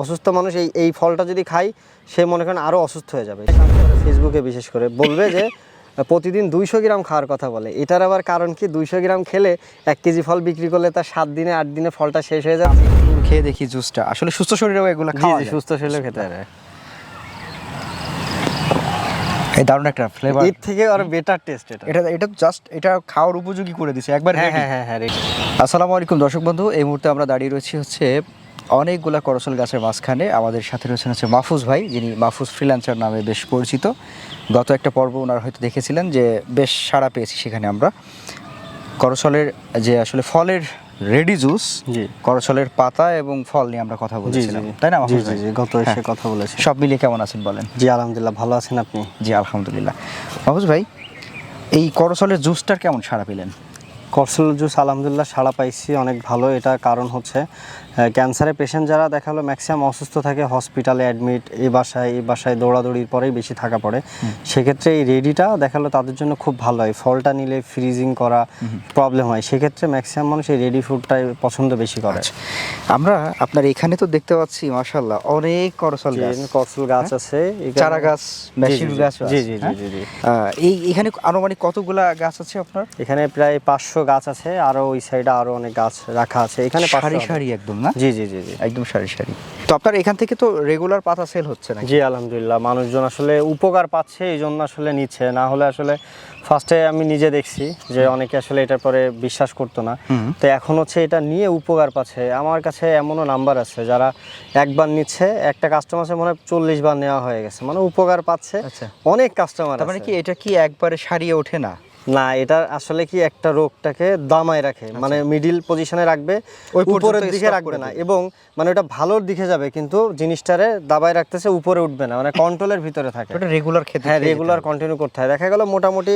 অসুস্থ মানুষ এই এই ফলটা যদি খাই সে মনে করেন আরও অসুস্থ হয়ে যাবে। ফেসবুকে বিশেষ করে বলবে যে প্রতিদিন দুইশো গ্রাম খাওয়ার কথা বলে। এটার আবার কারণ কি? দুইশো গ্রাম খেলে এক কেজি ফল বিক্রি করলে তার সাত দিনে আট দিনে ফলটা শেষ হয়ে যাবে। খেয়ে দেখি জুসটা। আসলে সুস্থ শরীরেও এগুলো খাওয়া। সুস্থ শরীরে খেতে পারে। এই দারুণ একটা ফ্লেভার এর থেকে আরও বেটার টেস্ট এটা। এটা এটা জাস্ট এটা খাওয়ার উপযোগী করে দিছে। একবার হ্যাঁ হ্যাঁ হ্যাঁ হ্যাঁ। আসসালামু আলাইকুম দর্শক বন্ধু এই মুহূর্তে আমরা দাঁড়িয়ে রয়েছি হচ্ছে অনেকগুলা করসল গাছের মাঝখানে আমাদের সাথে রয়েছেন হচ্ছে মাহফুজ ভাই যিনি মাহফুজ ফ্রিল্যান্সার নামে বেশ পরিচিত। গত একটা পর্ব ওনার হয়তো দেখেছিলেন যে বেশ সাড়া পেয়েছি সেখানে আমরা। করসলের যে আসলে ফলের রেডি জুস জি। করসলের পাতা এবং ফল নিয়ে আমরা কথা বলেছিলাম। তাই না জি জি ভাই? গত এসে হ্যাঁ। কথা বলেছি। সব মিলিয়ে কেমন আছেন বলেন? জি আলহামদুলিল্লাহ ভালো আছেন আপনি? জি আলহামদুলিল্লাহ। মাহফুজ ভাই এই করসলের জুসটার কেমন সাড়া পেলেন? করসল জুস আলহামদুলিল্লাহ সাড়া পাইছি অনেক ভালো। এটা কারণ হচ্ছে ক্যান্সারের পেশেন্ট যারা দেখাল ম্যাক্সিমাম অসুস্থ থাকে হসপিটালে অ্যাডমিট এই বাসায় এই বাসায় দৌড়াদৌড়ির পরেই বেশি থাকা পড়ে। সেক্ষেত্রে এই রেডিটা দেখাল তাদের জন্য খুব ভালো হয়। ফলটা নিলে ফ্রিজিং করা প্রবলেম হয়। সেক্ষেত্রে ম্যাক্সিমাম মানুষ এই রেডি ফুডটাই পছন্দ বেশি করে। আচ্ছা। আমরা আপনার এখানে তো দেখতে পাচ্ছি মাশাল্লাহ অনেক করসল গাছ। করসল গাছ আছে এখানে- চারা গাছ মেশিন গাছ জি জি জি জি জি। এই এখানে আনুমানিক কতগুলা গাছ আছে আপনার? এখানে প্রায় পাঁচশো গাছ আছে আরও ওই সাইডে আরও অনেক গাছ রাখা আছে। এখানে 500 সারি সারি একদম না? জি জি জি জি। একদম সারি সারি। তো আপনার এখান থেকে তো রেগুলার পাতা সেল হচ্ছে না জি আলহামদুলিল্লাহ। মানুষজন আসলে উপকার পাচ্ছে এই জন্য আসলে নিচ্ছে। না হলে আসলে ফার্স্টে আমি নিজে দেখছি যে অনেকে আসলে এটার পরে বিশ্বাস করতো না। তো এখন হচ্ছে এটা নিয়ে উপকার পাচ্ছে। আমার কাছে এমনও নাম্বার আছে যারা একবার নিচ্ছে একটা কাস্টমার মনে হয় চল্লিশ বার নেওয়া হয়ে গেছে। মানে উপকার পাচ্ছে। আচ্ছা। অনেক কাস্টমার মানে কি এটা কি একবারে সারিয়ে ওঠে না? না এটা আসলে কি একটা রোগটাকে দামায় রাখে মানে মিডিল পজিশনে রাখবে ওই উপরের দিকে রাখবে না এবং মানে ওটা ভালোর দিকে যাবে কিন্তু জিনিসটারে দাবায় রাখতেছে উপরে উঠবে না মানে কন্ট্রোলের ভিতরে থাকে। ওটা রেগুলার খেতে হ্যাঁ রেগুলার কন্টিনিউ করতে হয়। দেখা গেল মোটামুটি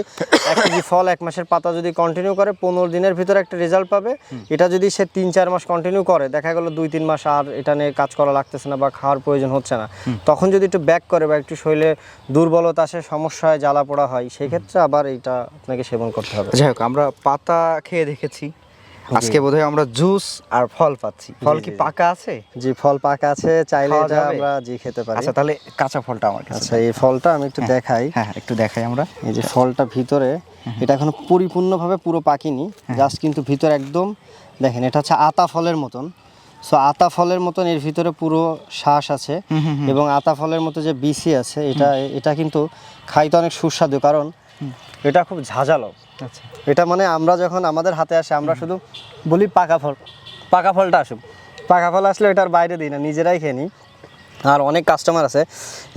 এক কেজি ফল এক মাসের পাতা যদি কন্টিনিউ করে পনেরো দিনের ভিতরে একটা রেজাল্ট পাবে। এটা যদি সে তিন চার মাস কন্টিনিউ করে দেখা গেল দুই তিন মাস আর এটা নিয়ে কাজ করা লাগতেছে না বা খাওয়ার প্রয়োজন হচ্ছে না। তখন যদি একটু ব্যাক করে বা একটু শরীরে দুর্বলতা আসে সমস্যা হয় জ্বালা পোড়া হয় সেই ক্ষেত্রে আবার এটা আপনাকে সেবন করতে হবে। যাই হোক আমরা পাতা খেয়ে দেখেছি। আজকে বোধহয় আমরা জুস আর ফল পাচ্ছি। ফল কি। পাকা আছে? জি ফল পাকা আছে চাইলে এটা আমরা জি খেতে পারি। আচ্ছা তাহলে কাঁচা ফলটা আমার কাছে। আচ্ছা এই ফলটা আমি একটু দেখাই। হ্যাঁ হ্যাঁ, একটু দেখাই আমরা। এই যে ফলটা ভিতরে এটা এখনও পরিপূর্ণভাবে পুরো পাকিনি জাস্ট কিন্তু ভিতরে একদম দেখেন এটা হচ্ছে আতা ফলের মতন। সো আতা ফলের মতন এর ভিতরে পুরো শ্বাস আছে। এবং আতা ফলের মতো যে বিসি আছে এটা এটা কিন্তু খাইতে অনেক সুস্বাদু। কারণ এটা খুব ঝাঁঝালো। আচ্ছা। এটা মানে আমরা যখন আমাদের হাতে আসে আমরা শুধু বলি পাকা ফল। পাকা ফলটা আসুক। পাকা ফল আসলে এটার বাইরে দিই না নিজেরাই খেয়ে নিই। আর অনেক কাস্টমার আছে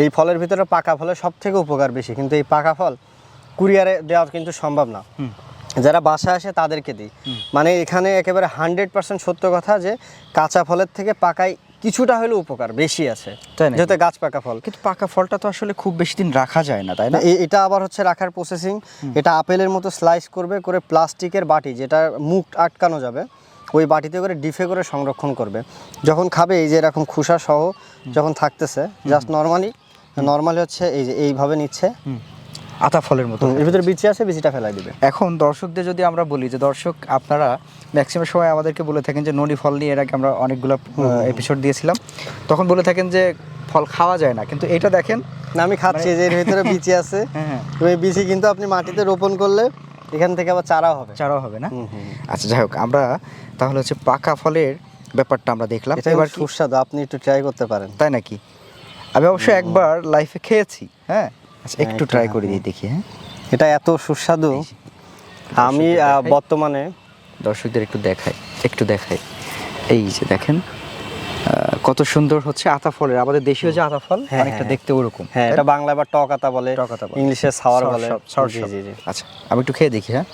এই ফলের ভিতরে পাকা ফলের সব থেকে উপকার বেশি। কিন্তু এই পাকা ফল কুরিয়ারে দেওয়া কিন্তু সম্ভব না। যারা বাসায় আসে তাদেরকে দিই। মানে এখানে একেবারে হান্ড্রেড পার্সেন্ট সত্য কথা যে কাঁচা ফলের থেকে পাকায় কিছুটা হলেও উপকার বেশি আছে। তাই নাকি? যেহেতু গাছ পাকা ফল। কিন্তু পাকা ফলটা তো আসলে খুব বেশি দিন রাখা যায় না তাই না? না এটা আবার হচ্ছে রাখার প্রসেসিং এটা আপেলের মতো স্লাইস করবে করে প্লাস্টিকের বাটি যেটা মুখ আটকানো যাবে ওই বাটিতে করে ডিফে করে সংরক্ষণ করবে। যখন খাবে এই যে এরকম খুসা সহ যখন থাকতেছে জাস্ট নর্মালি নর্মালি হচ্ছে এই যে এইভাবে নিচ্ছে। আতা ফলের মতো। এর ভিতরে বিচি আছে বিচিটা ফেলাই দিবে। এখন দর্শকদের যদি আমরা বলি যে দর্শক আপনারা ম্যাক্সিমাম সময় আমাদেরকে বলে থাকেন যে ননি ফল নিয়ে এর আগে আমরা অনেকগুলো এপিসোড দিয়েছিলাম। তখন বলে থাকেন যে ফল খাওয়া যায় না। কিন্তু এটা দেখেন না আমি খাচ্ছি যে এর ভিতরে বিচি আছে। হ্যাঁ হ্যাঁ। ওই বিচি কিন্তু আপনি মাটিতে রোপণ করলে এখান থেকে আবার চারা হবে। চারাও হবে না। আচ্ছা যাই হোক আমরা তাহলে হচ্ছে পাকা ফলের ব্যাপারটা আমরা দেখলাম। এবার সুস্বাদু আপনি একটু ট্রাই করতে পারেন। তাই নাকি? আমি অবশ্য একবার লাইফে খেয়েছি হ্যাঁ? আচ্ছা একটু একটু ট্রাই করে দিয়ে দেখি হ্যাঁ। এটা এত সুস্বাদু। আমি বর্তমানে দর্শকদের একটু দেখাই একটু দেখাই। এই যে দেখেন কত সুন্দর হচ্ছে আতা ফলের আমাদের দেশীয় যে আতা ফল হ্যাঁ, অনেকটা হ্যাঁ। দেখতে ওরকম। হ্যাঁ এটা বাংলা বা টক আতা বলে টক আতা বলে। ইংলিশে সাওয়ার বলে। জি জি জি। আচ্ছা আমি একটু খেয়ে দেখি হ্যাঁ?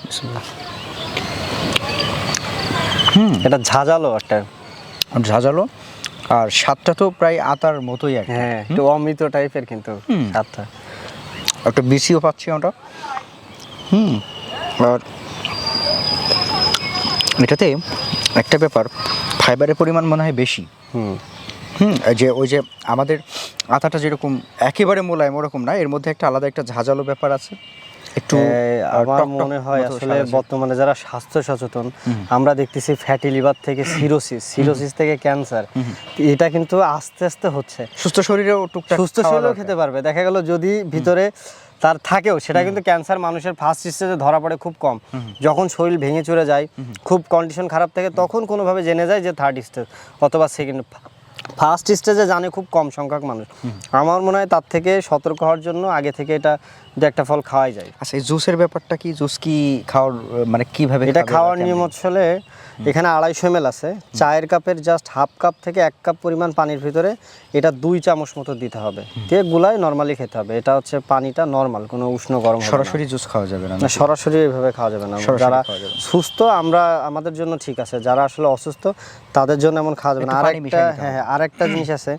হুম। এটা ঝাঁঝালো একটা। ঝাঁঝালো আর স্বাদটা তো প্রায় আতার মতোই আর হ্যাঁ একটু অমৃত টাইপের কিন্তু। স্বাদটা। একটা বিসিও পাচ্ছি আমরা। হুম আর এটাতে একটা ব্যাপার ফাইবারের পরিমাণ মনে হয় বেশি। হুম। হুম এই যে ওই যে আমাদের আতাটা যেরকম একেবারে মোলায়েম ওরকম না এর মধ্যে একটা আলাদা একটা ঝাঁঝালো ব্যাপার আছে। একটু, আমার মনে হয় আসলে বর্তমানে যারা স্বাস্থ্য সচেতন আমরা দেখতেছি ফ্যাটি লিভার থেকে সিরোসিস সিরোসিস থেকে ক্যান্সার এটা কিন্তু আস্তে আস্তে হচ্ছে। সুস্থ শরীরেও টুকটাক সুস্থ শরীরেও খেতে পারবে। দেখা গেল যদি ভিতরে তার থাকেও সেটা কিন্তু ক্যান্সার মানুষের ফার্স্ট স্টেজে ধরা পড়ে খুব কম। যখন শরীর ভেঙে চুরে যায় খুব কন্ডিশন খারাপ থাকে তখন কোনোভাবে জেনে যায় যে থার্ড স্টেজ অথবা সেকেন্ড ফার্স্ট স্টেজে জানে খুব কম সংখ্যক মানুষ। আমার মনে হয় তার থেকে সতর্ক হওয়ার জন্য আগে থেকে এটা দু একটা ফল খাওয়াই যায়। আচ্ছা এই জুসের ব্যাপারটা কি? জুস কি খাওয়ার মানে কীভাবে এটা খাওয়ার নিয়ম হচ্ছে এখানে আড়াইশো এম আছে। চায়ের কাপের জাস্ট হাফ কাপ থেকে এক কাপ পরিমাণ পানির ভিতরে এটা দুই চামচ মতো দিতে হবে। দিয়ে গুলাই নর্মালি খেতে হবে। এটা হচ্ছে পানিটা নর্মাল কোনো উষ্ণ গরম সরাসরি জুস খাওয়া যাবে না সরাসরি এইভাবে খাওয়া যাবে না। যারা। সুস্থ আমরা আমাদের জন্য ঠিক আছে। যারা আসলে অসুস্থ তাদের জন্য এমন খাওয়া যাবে না। একটু আর একটা হ্যাঁ হ্যাঁ আর একটা জিনিস আছে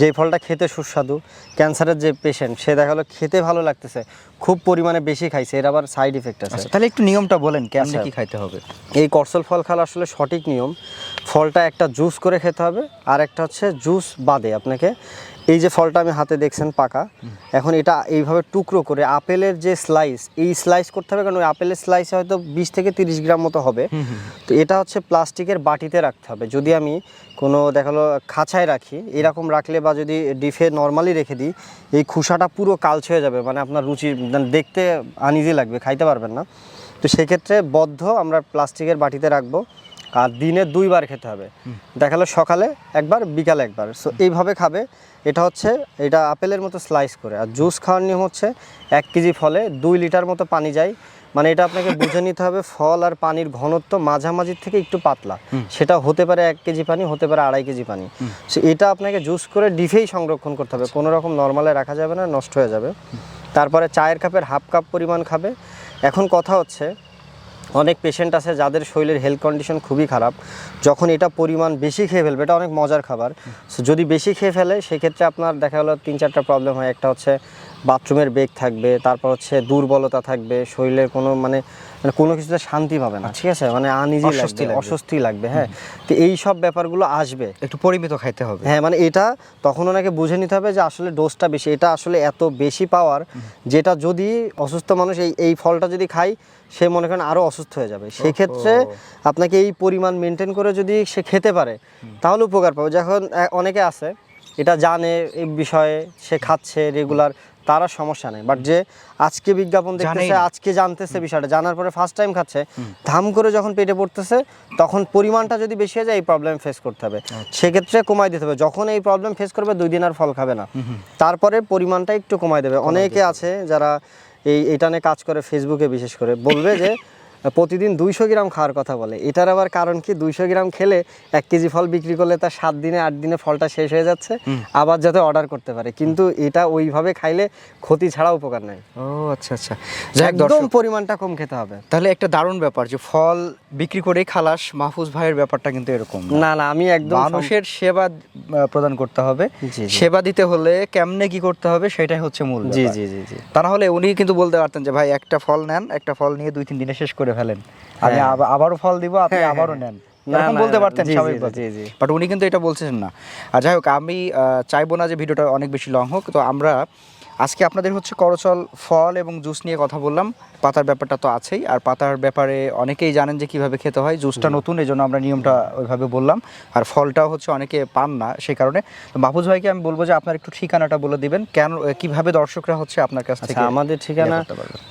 যে ফলটা খেতে সুস্বাদু। ক্যান্সারের যে পেশেন্ট সে দেখা গেলো খেতে ভালো লাগতেছে। খুব পরিমাণে বেশি খাইছে এর আবার সাইড ইফেক্ট আছে। আচ্ছা তাহলে একটু নিয়মটা বলেন কেমনে আচ্ছা। কি খাইতে হবে? এই করসল ফল খাওয়া আসলে সঠিক নিয়ম। ফলটা একটা জুস করে খেতে হবে আর একটা হচ্ছে জুস বাদে আপনাকে এই যে ফলটা আমি হাতে দেখছেন পাকা এখন এটা এইভাবে টুকরো করে আপেলের যে স্লাইস এই স্লাইস করতে হবে কারণ ওই আপেলের স্লাইসে হয়তো বিশ থেকে তিরিশ গ্রাম মতো হবে। তো এটা হচ্ছে প্লাস্টিকের বাটিতে রাখতে হবে। যদি আমি কোনো দেখাল খাঁচায় রাখি এরকম রাখলে বা যদি ডিফে নর্মালি রেখে দিই এই খুসাটা পুরো কালছে হয়ে যাবে মানে আপনার রুচি মানে দেখতে আনইজি লাগবে খাইতে পারবেন না। তো সেক্ষেত্রে বদ্ধ আমরা প্লাস্টিকের বাটিতে রাখব। আর দিনে দুইবার খেতে হবে। দেখাল সকালে একবার বিকালে একবার। সো এইভাবে খাবে। এটা হচ্ছে এটা আপেলের মতো স্লাইস করে। আর জুস খাওয়ার নিয়ম হচ্ছে এক কেজি ফলে দুই লিটার মতো পানি যায়। মানে এটা আপনাকে বুঝে নিতে হবে ফল আর পানির ঘনত্ব মাঝামাঝি থেকে একটু পাতলা। সেটা হতে পারে এক কেজি পানি হতে পারে আড়াই কেজি পানি। সো এটা আপনাকে জুস করে ডিফেই সংরক্ষণ করতে হবে। কোনো রকম নর্মালে রাখা যাবে না নষ্ট হয়ে যাবে। তারপরে চায়ের কাপের হাফ কাপ পরিমাণ খাবে। এখন কথা হচ্ছে অনেক পেশেন্ট আছে যাদের শরীরের হেলথ কন্ডিশন খুবই খারাপ। যখন এটা পরিমাণ বেশি খেয়ে ফেলবে, এটা অনেক মজার খাবার। যদি বেশি খেয়ে ফেলে, সেক্ষেত্রে আপনার দেখা গেলো তিন চারটা প্রবলেম হয়। একটা হচ্ছে বাথরুমের বেগ থাকবে, তারপর হচ্ছে দুর্বলতা থাকবে, শরীরের কোনো মানে মানে কোনো কিছুতে শান্তি পাবে না। ঠিক আছে? মানে আনইজি অস্বস্তি লাগবে। লাগবে। অস্বস্তি লাগবে হ্যাঁ। তো এই সব ব্যাপারগুলো আসবে। একটু পরিমিত খাইতে হবে। হ্যাঁ মানে এটা তখন ওনাকে বুঝে নিতে হবে যে আসলে ডোজটা বেশি। এটা আসলে এত বেশি পাওয়ার যেটা যদি অসুস্থ মানুষ এই এই ফলটা যদি খায় সে মনে করেন আরও অসুস্থ হয়ে যাবে। সেক্ষেত্রে আপনাকে এই পরিমাণ মেনটেন করে যদি সে খেতে পারে তাহলে উপকার পাবে। যখন অনেকে আছে এটা জানে এই বিষয়ে সে খাচ্ছে রেগুলার তারা সমস্যা নেই। বাট যে আজকে বিজ্ঞাপন দেখতেছে আজকে জানতেছে বিষয়টা জানার পরে ফার্স্ট টাইম খাচ্ছে ধাম করে যখন পেটে পড়তেছে তখন পরিমাণটা যদি বেশি হয়ে যায় এই প্রবলেম ফেস করতে হবে। সেক্ষেত্রে কমাই দিতে হবে। যখন এই প্রবলেম ফেস করবে দুই দিন আর ফল খাবে না। তারপরে পরিমাণটা একটু কমাই দেবে। অনেকে আছে যারা এই এটা নিয়ে কাজ করে ফেসবুকে বিশেষ করে। বলবে যে প্রতিদিন দুইশো গ্রাম খাওয়ার কথা বলে। এটার আবার কারণ কি? দুইশো গ্রাম খেলে এক কেজি ফল বিক্রি করলে তার সাত দিনে আট দিনে ফলটা শেষ হয়ে যাচ্ছে আবার যাতে অর্ডার করতে পারে। কিন্তু এটা ওইভাবে খাইলে ক্ষতি ছাড়া উপকার নাই ও আচ্ছা আচ্ছা। একদম পরিমাণটা কম খেতে হবে। তাহলে একটা দারুণ ব্যাপার যে ফল বিক্রি করেই খালাস মাহফুজ ভাইয়ের ব্যাপারটা কিন্তু এরকম না। না আমি একদম মানুষের সেবা প্রদান করতে হবে। সেবা দিতে হলে কেমনে কি করতে হবে সেটাই হচ্ছে মূল জি। জি জি জি। তা না হলে উনি কিন্তু বলতে পারতেন যে ভাই একটা ফল নেন একটা ফল নিয়ে দুই তিন দিনে শেষ করে ফেলেন। আমি হ্যাঁ। আবারও ফল দিব আপনি আবারও। নেন। বলতে পারতেন। বাট উনি কিন্তু এটা বলছেন না। আর যাই হোক আমি চাইব না যে ভিডিওটা অনেক বেশি লং হোক। তো আমরা আজকে আপনাদের হচ্ছে করচল ফল এবং জুস নিয়ে কথা বললাম। পাতার ব্যাপারটা তো আছেই। আর পাতার ব্যাপারে অনেকেই জানেন যে কীভাবে খেতে হয়। জুসটা নতুন এই জন্য আমরা নিয়মটা ওইভাবে বললাম। আর ফলটাও হচ্ছে অনেকে পান না সেই কারণে। তো মাহফুজ ভাইকে আমি বলব যে আপনার একটু ঠিকানাটা বলে দিবেন। কেন কীভাবে দর্শকরা হচ্ছে আপনার কাছ থেকে আচ্ছা আমাদের ঠিকানা?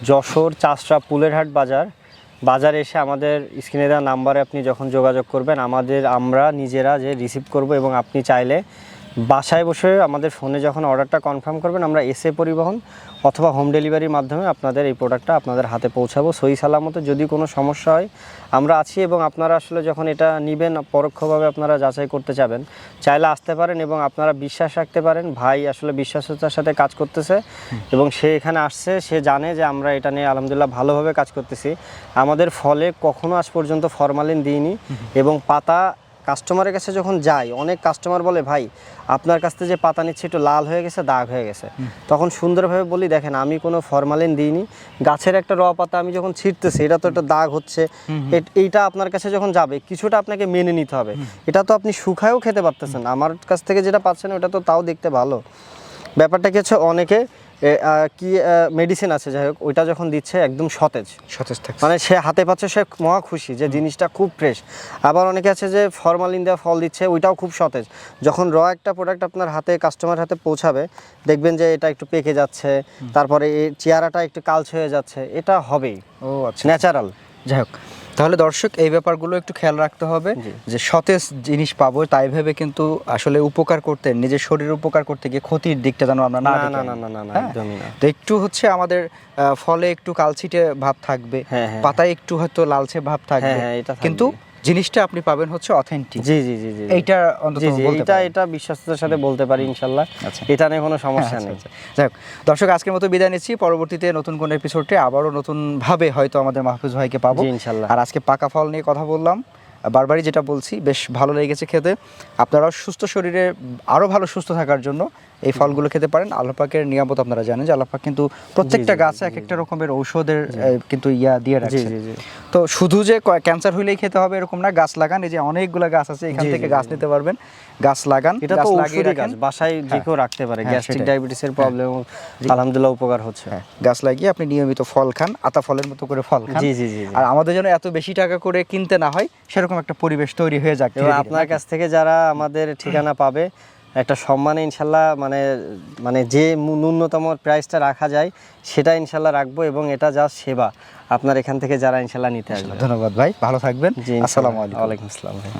যশোর চাষরা পুলেরহাট বাজার বাজারে এসে আমাদের স্ক্রিনে দেওয়া নাম্বারে আপনি যখন যোগাযোগ করবেন, আমাদের, আমরা নিজেরা যে রিসিভ করব এবং আপনি চাইলে বাসায় বসে আমাদের ফোনে যখন অর্ডারটা কনফার্ম করবেন আমরা এসে পরিবহন অথবা হোম ডেলিভারির মাধ্যমে আপনাদের এই প্রোডাক্টটা আপনাদের হাতে পৌঁছাবো। সই সালামতে যদি কোনো সমস্যা হয় আমরা আছি এবং আপনারা আসলে যখন এটা নেবেন পরোক্ষভাবে আপনারা যাচাই করতে চাবেন চাইলে আসতে পারেন এবং আপনারা বিশ্বাস রাখতে পারেন ভাই আসলে বিশ্বাসতার সাথে কাজ করতেছে এবং সে এখানে আসছে সে জানে যে আমরা এটা নিয়ে আলহামদুলিল্লাহ ভালোভাবে কাজ করতেছি। আমাদের ফলে কখনো আজ পর্যন্ত ফরমালিন দিইনি এবং পাতা কাস্টমারের কাছে যখন যাই অনেক কাস্টমার বলে ভাই আপনার কাছ থেকে যে পাতা নিচ্ছে একটু লাল হয়ে গেছে দাগ হয়ে গেছে। তখন সুন্দরভাবে বলি দেখেন আমি কোনো ফরমালিন দিইনি। গাছের একটা র পাতা আমি যখন ছিঁড়তেছি এটা তো একটা দাগ হচ্ছে। এইটা আপনার কাছে যখন যাবে কিছুটা আপনাকে মেনে নিতে হবে। এটা তো আপনি শুকায়ও খেতে পারতেছেন আমার কাছ থেকে যেটা পাচ্ছেন ওটা তো তাও দেখতে ভালো। ব্যাপারটা কি হচ্ছে অনেকে কি মেডিসিন আছে? যাই হোক ওইটা যখন দিচ্ছে একদম সতেজ। সতেজ থাকে মানে সে হাতে পাচ্ছে সে মহা খুশি যে জিনিসটা খুব ফ্রেশ আবার অনেকে আছে যে ফরমালিন দেওয়া ফল দিচ্ছে ওইটাও খুব সতেজ। যখন র একটা প্রোডাক্ট আপনার হাতে কাস্টমার হাতে পৌঁছাবে দেখবেন যে এটা একটু পেকে যাচ্ছে তারপরে এই চেহারাটা একটু কালচ হয়ে যাচ্ছে এটা হবেই। ও আচ্ছা। ন্যাচারাল যাই হোক। তাহলে দর্শক এই ব্যাপারগুলো একটু খেয়াল রাখতে হবে যে সতেজ জিনিস পাবো তাই ভেবে কিন্তু আসলে উপকার করতে নিজের শরীর উপকার করতে গিয়ে ক্ষতির দিকটা যেন আমরা না না না না হ্যাঁ? একদমই না তো একটু হচ্ছে আমাদের আহ, ফলে একটু কালচিটে ভাব থাকবে হ্যাঁ, হ্যাঁ। পাতায় একটু হয়তো লালচে ভাব থাকবে। কিন্তু জিনিসটা আপনি পাবেন হচ্ছে অথেন্টিক জি জি জি জি এইটা অন্তত এটা এটা বিশ্বাসের সাথে বলতে পারি ইনশাল্লাহ। আচ্ছা। এটা নিয়ে কোনো সমস্যা আচ্ছা, নেই। আচ্ছা। যাই হোক দর্শক আজকের মতো বিদায় নিচ্ছি। পরবর্তীতে নতুন কোন এপিসোডে আবারও নতুন ভাবে হয়তো আমাদের মাহফুজ ভাইকে পাবো। ইনশাল্লাহ। আর আজকে পাকা ফল নিয়ে কথা বললাম। বারবারই যেটা বলছি বেশ ভালো লেগেছে খেতে। আপনারাও সুস্থ শরীরে আরও ভালো সুস্থ থাকার জন্য এই ফলগুলো খেতে পারেন। আল্লাপাকের নিয়ামত আপনারা জানেন যে আল্লাপাক কিন্তু প্রত্যেকটা গাছে এক একটা রকমের ঔষধের কিন্তু ইয়া দিয়ে রাখে রাখছে। তো শুধু যে ক্যান্সার হইলেই খেতে হবে এরকম না গাছ লাগান এই যে অনেকগুলো গাছ আছে এখান থেকে গাছ নিতে পারবেন। গাছ লাগান এটা তো লাগিয়ে ঔষধি গাছ বাসায় যে কেউ রাখতে পারে হ্যাঁ, গ্যাস্ট্রিক। ডায়াবেটিসের প্রবলেম আলহামদুলিল্লাহ উপকার হচ্ছে। হ্যাঁ, গাছ লাগিয়ে আপনি নিয়মিত ফল খান আতা ফলের মতো করে ফল খান। জি জি জি। আর আমাদের জন্য এত বেশি টাকা করে কিনতে না হয় সেরকম একটা পরিবেশ তৈরি হয়ে যাক আপনার কাছ থেকে যারা আমাদের ঠিকানা পাবে একটা সম্মানে ইনশাল্লাহ মানে মানে যে ন্যূনতম প্রাইসটা রাখা যায় সেটা ইনশাল্লাহ রাখব এবং এটা যা সেবা আপনার এখান থেকে যারা ইনশাল্লাহ নিতে আসবে। ধন্যবাদ ভাই ভালো থাকবেন। জি আসসালামু আলাইকুম। ওয়ালাইকুম আসসালাম ভাই।